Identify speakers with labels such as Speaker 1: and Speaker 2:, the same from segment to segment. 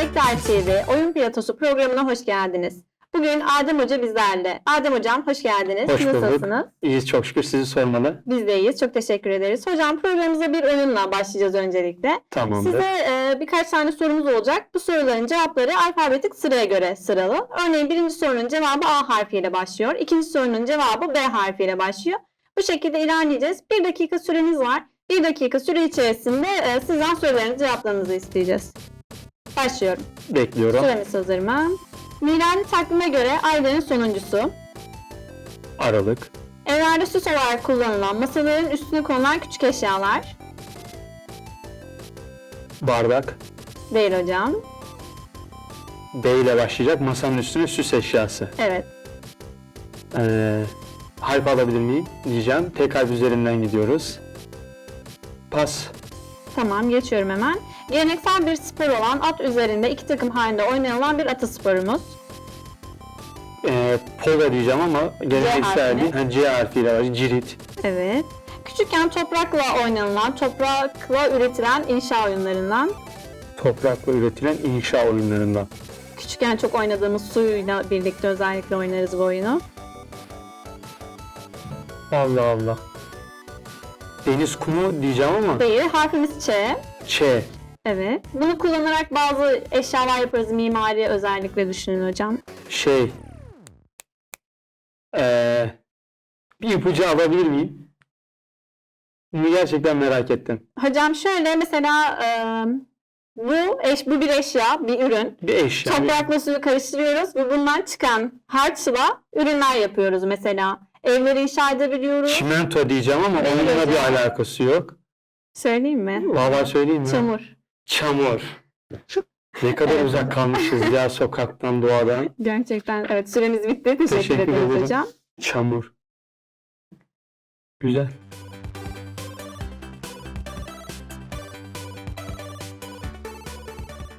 Speaker 1: Projectile TV Oyun Piyatosu programına hoş geldiniz. Bugün Adem Hoca bizlerle. Adem Hocam hoş geldiniz.
Speaker 2: Hoş bulduk.
Speaker 1: Nasılsınız?
Speaker 2: İyiyiz çok şükür sizi sormalı.
Speaker 1: Biz de iyiyiz. Çok teşekkür ederiz. Hocam programımıza bir oyunla başlayacağız öncelikle.
Speaker 2: Tamamdır.
Speaker 1: Size e, birkaç tane sorumuz olacak. Bu soruların cevapları alfabetik sıraya göre sıralı. Örneğin birinci sorunun cevabı A harfiyle başlıyor. İkinci sorunun cevabı B harfiyle başlıyor. Bu şekilde ilerleyeceğiz. Bir dakika süreniz var. Bir dakika süre içerisinde e, sizden sorularınızı cevaplarınızı isteyeceğiz. Başlıyorum.
Speaker 2: Bekliyorum.
Speaker 1: Süremiz hazır mı? Miladi takvime göre ayların sonuncusu.
Speaker 2: Aralık.
Speaker 1: Evlerde süs olarak kullanılan masaların üstüne konulan küçük eşyalar.
Speaker 2: Bardak.
Speaker 1: Değil hocam.
Speaker 2: B ile başlayacak. Masanın üstüne süs eşyası.
Speaker 1: Evet.
Speaker 2: Ee, harf alabilir miyim? Diyeceğim. Tek harf üzerinden gidiyoruz. Pas.
Speaker 1: Tamam geçiyorum hemen. Geleneksel bir spor olan at üzerinde iki takım halinde oynanılan bir atı sporumuz.
Speaker 2: Ee, polo diyeceğim ama geleneksel
Speaker 1: harfine.
Speaker 2: değil. Ha, C harfiyle var. Cirit.
Speaker 1: Evet. Küçükken toprakla oynanılan, toprakla üretilen inşa oyunlarından.
Speaker 2: Toprakla üretilen inşa oyunlarından.
Speaker 1: Küçükken çok oynadığımız suyla birlikte özellikle oynarız bu oyunu.
Speaker 2: Allah Allah. Deniz kumu diyeceğim ama
Speaker 1: Değil, harfimiz Ç.
Speaker 2: Ç.
Speaker 1: Evet. Bunu kullanarak bazı eşyalar yaparız. Mimari özellikle düşünün hocam.
Speaker 2: Şey. Ee, bir ipucu alabilir miyim? Bunu gerçekten merak ettim.
Speaker 1: Hocam şöyle mesela e, bu eş, bu bir eşya, bir ürün.
Speaker 2: Bir eşya.
Speaker 1: Toprakla suyu karıştırıyoruz ve bundan çıkan harçla ürünler yapıyoruz mesela. Evleri inşa edebiliyoruz.
Speaker 2: Çimento diyeceğim ama onunla bir alakası yok.
Speaker 1: Söyleyeyim mi?
Speaker 2: Vallahi söyleyeyim mi?
Speaker 1: Çamur.
Speaker 2: Çamur. Ne kadar uzak kalmışız ya sokaktan, doğadan.
Speaker 1: Gerçekten evet süremiz bitti. Teşekkür,
Speaker 2: Teşekkür
Speaker 1: ederiz
Speaker 2: ederim.
Speaker 1: hocam.
Speaker 2: Çamur. Güzel.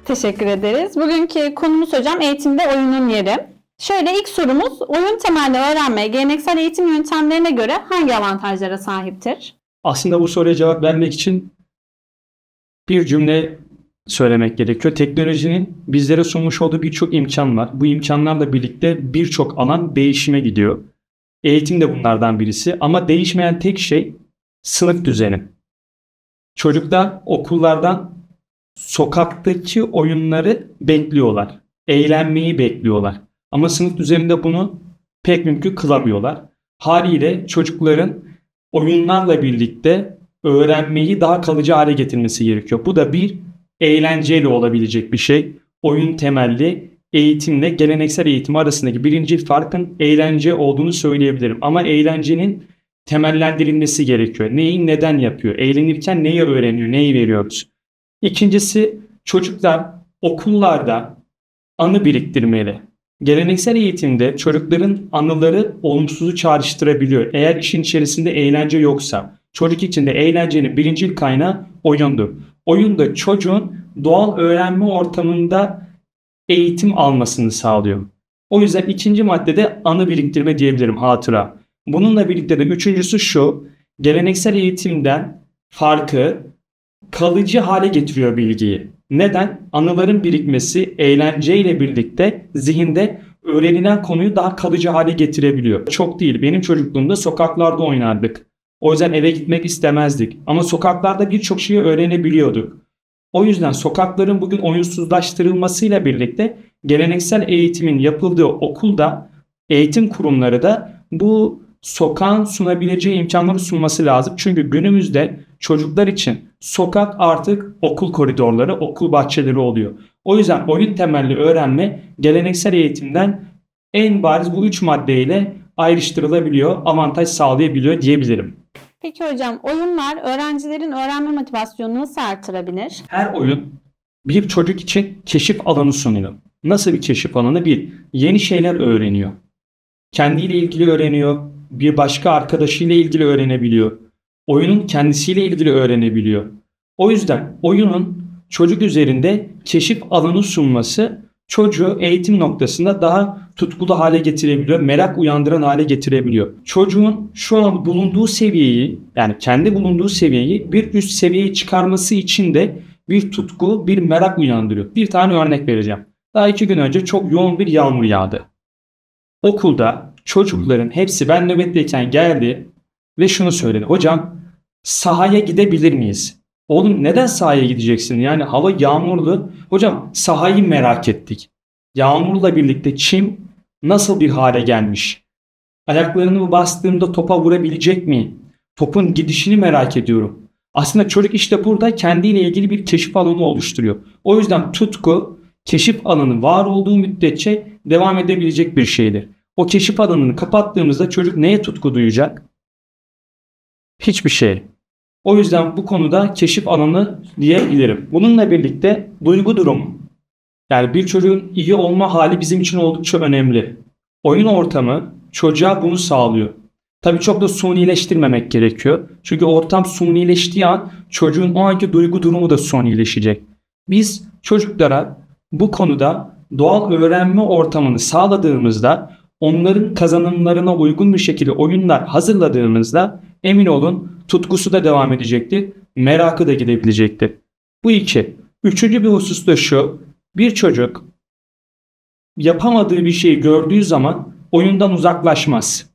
Speaker 1: Teşekkür ederiz. Bugünkü konumuz hocam eğitimde oyunun yeri. Şöyle ilk sorumuz oyun temelli öğrenme geleneksel eğitim yöntemlerine göre hangi avantajlara sahiptir?
Speaker 3: Aslında bu soruya cevap vermek için bir cümle söylemek gerekiyor. Teknolojinin bizlere sunmuş olduğu birçok imkan var. Bu imkanlarla birlikte birçok alan değişime gidiyor. Eğitim de bunlardan birisi ama değişmeyen tek şey sınıf düzeni. Çocuklar okullardan sokaktaki oyunları bekliyorlar. Eğlenmeyi bekliyorlar. Ama sınıf düzeninde bunu pek mümkün kılamıyorlar. Haliyle çocukların oyunlarla birlikte öğrenmeyi daha kalıcı hale getirmesi gerekiyor. Bu da bir eğlenceyle olabilecek bir şey. Oyun temelli eğitimle geleneksel eğitim arasındaki birinci farkın eğlence olduğunu söyleyebilirim. Ama eğlencenin temellendirilmesi gerekiyor. Neyi neden yapıyor? Eğlenirken neyi öğreniyor? Neyi veriyoruz? İkincisi çocuklar okullarda anı biriktirmeli. Geleneksel eğitimde çocukların anıları olumsuzu çağrıştırabiliyor. Eğer işin içerisinde eğlence yoksa. Çocuk için de eğlencenin birincil kaynağı oyundur. Oyun da çocuğun doğal öğrenme ortamında eğitim almasını sağlıyor. O yüzden ikinci maddede anı biriktirme diyebilirim hatıra. Bununla birlikte de üçüncüsü şu. Geleneksel eğitimden farkı kalıcı hale getiriyor bilgiyi. Neden? Anıların birikmesi eğlenceyle birlikte zihinde öğrenilen konuyu daha kalıcı hale getirebiliyor. Çok değil. Benim çocukluğumda sokaklarda oynardık. O yüzden eve gitmek istemezdik. Ama sokaklarda birçok şeyi öğrenebiliyorduk. O yüzden sokakların bugün oyunsuzlaştırılmasıyla birlikte geleneksel eğitimin yapıldığı okulda eğitim kurumları da bu sokağın sunabileceği imkanları sunması lazım. Çünkü günümüzde çocuklar için sokak artık okul koridorları, okul bahçeleri oluyor. O yüzden oyun temelli öğrenme geleneksel eğitimden en bariz bu üç maddeyle ayrıştırılabiliyor, avantaj sağlayabiliyor diyebilirim.
Speaker 1: Peki hocam oyunlar öğrencilerin öğrenme motivasyonunu nasıl artırabilir?
Speaker 3: Her oyun bir çocuk için keşif alanı sunuyor. Nasıl bir keşif alanı? Bir, yeni şeyler öğreniyor. Kendiyle ilgili öğreniyor. Bir başka arkadaşıyla ilgili öğrenebiliyor. Oyunun kendisiyle ilgili öğrenebiliyor. O yüzden oyunun çocuk üzerinde keşif alanı sunması çocuğu eğitim noktasında daha tutkulu hale getirebiliyor, merak uyandıran hale getirebiliyor. Çocuğun şu an bulunduğu seviyeyi yani kendi bulunduğu seviyeyi bir üst seviyeye çıkarması için de bir tutku, bir merak uyandırıyor. Bir tane örnek vereceğim. Daha iki gün önce çok yoğun bir yağmur yağdı. Okulda çocukların hepsi ben nöbetteyken geldi ve şunu söyledi. Hocam sahaya gidebilir miyiz? Oğlum neden sahaya gideceksin? Yani hava yağmurlu. Hocam sahayı merak ettik. Yağmurla birlikte çim nasıl bir hale gelmiş? Ayaklarını bastığımda topa vurabilecek mi? Topun gidişini merak ediyorum. Aslında çocuk işte burada kendiyle ilgili bir keşif alanı oluşturuyor. O yüzden tutku keşif alanı var olduğu müddetçe devam edebilecek bir şeydir. O keşif alanını kapattığımızda çocuk neye tutku duyacak? Hiçbir şey. O yüzden bu konuda keşif alanı diyebilirim. Bununla birlikte duygu durumu. Yani bir çocuğun iyi olma hali bizim için oldukça önemli. Oyun ortamı çocuğa bunu sağlıyor. Tabii çok da sunileştirmemek gerekiyor. Çünkü ortam sunileştiği an çocuğun o anki duygu durumu da sunileşecek. Biz çocuklara bu konuda doğal öğrenme ortamını sağladığımızda onların kazanımlarına uygun bir şekilde oyunlar hazırladığımızda emin olun tutkusu da devam edecektir. Merakı da gidebilecektir. Bu iki. Üçüncü bir husus da şu. Bir çocuk yapamadığı bir şeyi gördüğü zaman oyundan uzaklaşmaz.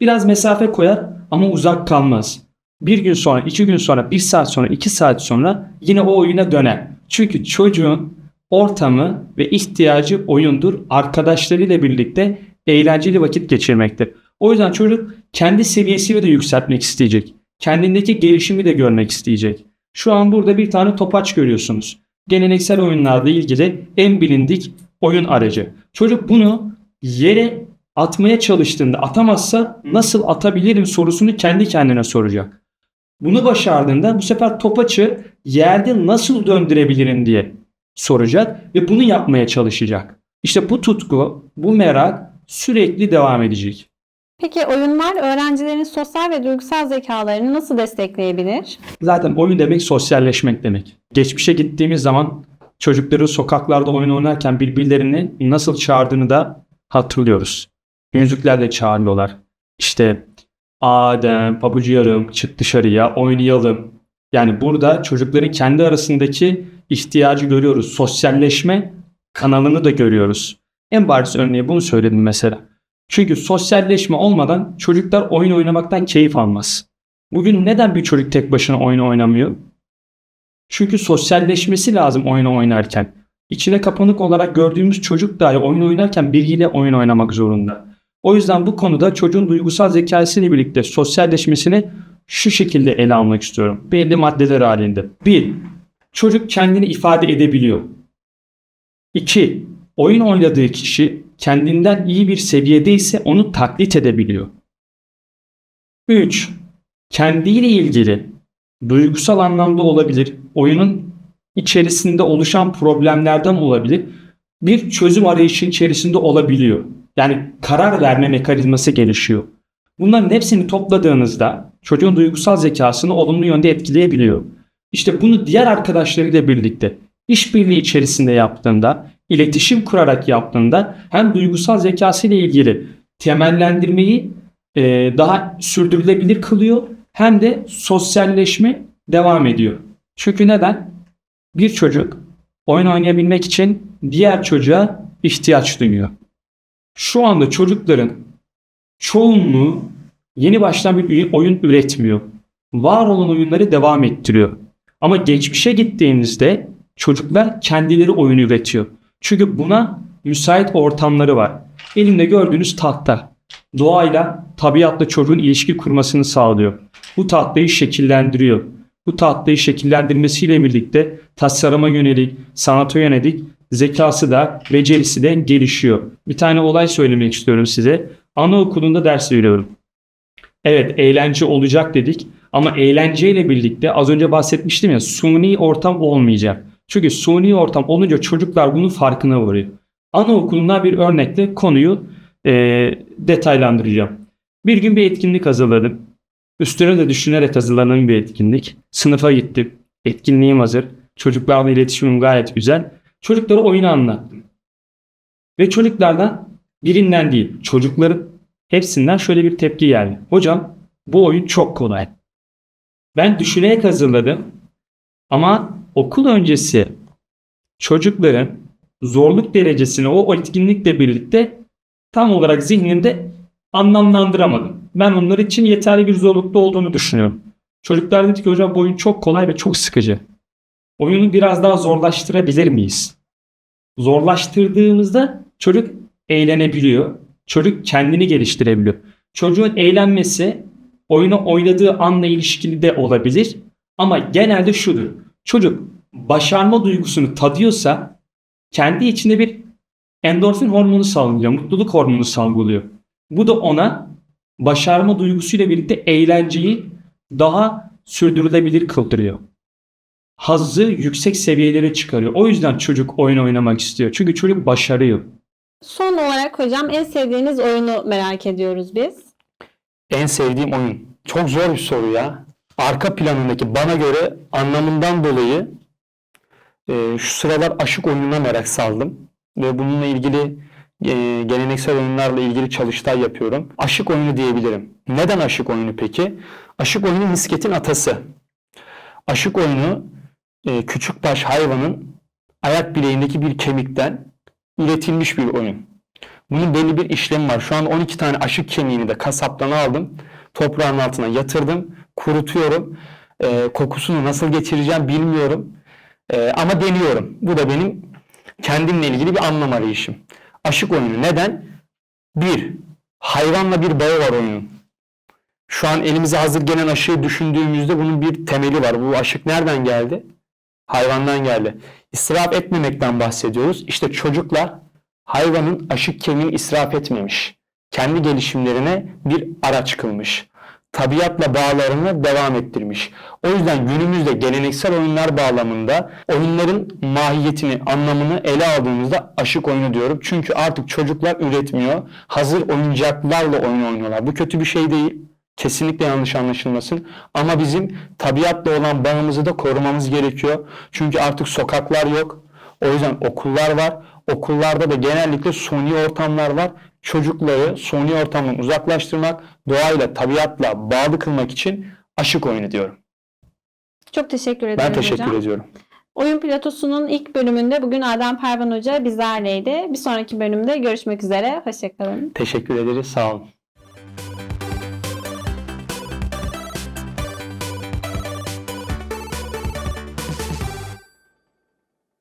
Speaker 3: Biraz mesafe koyar ama uzak kalmaz. Bir gün sonra, iki gün sonra, bir saat sonra, iki saat sonra yine o oyuna döner. Çünkü çocuğun ortamı ve ihtiyacı oyundur. Arkadaşlarıyla birlikte eğlenceli vakit geçirmektir. O yüzden çocuk kendi seviyesini de yükseltmek isteyecek. Kendindeki gelişimi de görmek isteyecek. Şu an burada bir tane topaç görüyorsunuz. Geleneksel oyunlarla ilgili en bilindik oyun aracı. Çocuk bunu yere atmaya çalıştığında atamazsa nasıl atabilirim sorusunu kendi kendine soracak. Bunu başardığında bu sefer topaçı yerde nasıl döndürebilirim diye soracak ve bunu yapmaya çalışacak. İşte bu tutku, bu merak sürekli devam edecek.
Speaker 1: Peki oyunlar öğrencilerin sosyal ve duygusal zekalarını nasıl destekleyebilir?
Speaker 3: Zaten oyun demek sosyalleşmek demek. Geçmişe gittiğimiz zaman çocukları sokaklarda oyun oynarken birbirlerini nasıl çağırdığını da hatırlıyoruz. Müziklerle çağırıyorlar. İşte Adem, pabucu yarım, çık dışarıya, oynayalım. Yani burada çocukların kendi arasındaki ihtiyacı görüyoruz. Sosyalleşme kanalını da görüyoruz. En bariz örneği bunu söyledim mesela. Çünkü sosyalleşme olmadan çocuklar oyun oynamaktan keyif almaz. Bugün neden bir çocuk tek başına oyun oynamıyor? Çünkü sosyalleşmesi lazım oyunu oynarken. İçine kapanık olarak gördüğümüz çocuk dahi oyun oynarken biriyle oyun oynamak zorunda. O yüzden bu konuda çocuğun duygusal zekasıyla birlikte sosyalleşmesini şu şekilde ele almak istiyorum. Belli maddeler halinde. 1. Çocuk kendini ifade edebiliyor. 2. Oyun oynadığı kişi kendinden iyi bir seviyedeyse onu taklit edebiliyor. 3. Kendiyle ilgili duygusal anlamda olabilir, oyunun içerisinde oluşan problemlerden olabilir, bir çözüm arayışı içerisinde olabiliyor. Yani karar verme mekanizması gelişiyor. Bunların hepsini topladığınızda çocuğun duygusal zekasını olumlu yönde etkileyebiliyor. İşte bunu diğer arkadaşlarıyla birlikte işbirliği içerisinde yaptığında, iletişim kurarak yaptığında hem duygusal zekası ile ilgili temellendirmeyi e, daha sürdürülebilir kılıyor hem de sosyalleşme devam ediyor. Çünkü neden? Bir çocuk oyun oynayabilmek için diğer çocuğa ihtiyaç duyuyor. Şu anda çocukların çoğunluğu yeni baştan bir oyun üretmiyor. Var olan oyunları devam ettiriyor. Ama geçmişe gittiğinizde çocuklar kendileri oyun üretiyor. Çünkü buna müsait ortamları var. Elimde gördüğünüz tahta. Doğayla, tabiatla çocuğun ilişki kurmasını sağlıyor. Bu tahtayı şekillendiriyor. Bu tahtayı şekillendirmesiyle birlikte tasarıma yönelik, sanata yönelik zekası da, becerisi de gelişiyor. Bir tane olay söylemek istiyorum size. Anaokulunda ders veriyorum. Evet eğlence olacak dedik ama eğlenceyle birlikte az önce bahsetmiştim ya suni ortam olmayacak. Çünkü suni ortam olunca çocuklar bunun farkına varıyor. Anaokulundan bir örnekle konuyu e, detaylandıracağım. Bir gün bir etkinlik hazırladım. Üstüne de düşünerek hazırlanan bir etkinlik. Sınıfa gittim. Etkinliğim hazır. Çocuklarla iletişimim gayet güzel. Çocuklara oyunu anlattım. Ve çocuklardan birinden değil, çocukların hepsinden şöyle bir tepki geldi. Hocam bu oyun çok kolay. Ben düşünerek hazırladım ama okul öncesi çocukların zorluk derecesini o, etkinlikle birlikte tam olarak zihnimde anlamlandıramadım. Ben onlar için yeterli bir zorlukta olduğunu düşünüyorum. Çocuklar dedi ki hocam bu oyun çok kolay ve çok sıkıcı. Oyunu biraz daha zorlaştırabilir miyiz? Zorlaştırdığımızda çocuk eğlenebiliyor. Çocuk kendini geliştirebiliyor. Çocuğun eğlenmesi oyunu oynadığı anla ilişkili de olabilir. Ama genelde şudur. Çocuk başarma duygusunu tadıyorsa kendi içinde bir endorfin hormonu salgılıyor. Mutluluk hormonu salgılıyor. Bu da ona başarma duygusuyla birlikte eğlenceyi daha sürdürülebilir kıldırıyor. Hazzı yüksek seviyelere çıkarıyor. O yüzden çocuk oyun oynamak istiyor. Çünkü çocuk başarıyor.
Speaker 1: Son olarak hocam en sevdiğiniz oyunu merak ediyoruz biz.
Speaker 2: En sevdiğim oyun. Çok zor bir soru ya. Arka planındaki bana göre anlamından dolayı e, şu sıralar aşık oyununa merak saldım. Ve bununla ilgili e, geleneksel oyunlarla ilgili çalıştay yapıyorum. Aşık oyunu diyebilirim. Neden aşık oyunu peki? Aşık oyunu misketin atası. Aşık oyunu e, küçükbaş hayvanın ayak bileğindeki bir kemikten üretilmiş bir oyun. Bunun belli bir işlemi var. Şu an 12 tane aşık kemiğini de kasaptan aldım. Toprağın altına yatırdım. Kurutuyorum. Ee, kokusunu nasıl geçireceğim bilmiyorum. Ee, ama deniyorum. Bu da benim kendimle ilgili bir anlam arayışım. Aşık oyunu. Neden? Bir, hayvanla bir bağı var oyunun. Şu an elimize hazır gelen aşığı düşündüğümüzde bunun bir temeli var. Bu aşık nereden geldi? Hayvandan geldi. İsraf etmemekten bahsediyoruz. İşte çocuklar hayvanın aşık kemiğini israf etmemiş. Kendi gelişimlerine bir araç kılmış. Tabiatla bağlarını devam ettirmiş. O yüzden günümüzde geleneksel oyunlar bağlamında oyunların mahiyetini, anlamını ele aldığımızda aşık oyunu diyorum. Çünkü artık çocuklar üretmiyor. Hazır oyuncaklarla oyun oynuyorlar. Bu kötü bir şey değil. Kesinlikle yanlış anlaşılmasın. Ama bizim tabiatla olan bağımızı da korumamız gerekiyor. Çünkü artık sokaklar yok. O yüzden okullar var. Okullarda da genellikle suni ortamlar var. Çocukları suni ortamdan uzaklaştırmak, doğayla, tabiatla bağlı kılmak için aşık oyunu diyorum.
Speaker 1: Çok teşekkür ederim
Speaker 2: Ben teşekkür
Speaker 1: hocam.
Speaker 2: ediyorum.
Speaker 1: Oyun Platosu'nun ilk bölümünde bugün Adem Pervan Hoca bizlerleydi. Bir sonraki bölümde görüşmek üzere. Hoşçakalın.
Speaker 2: Teşekkür ederiz. Sağ olun.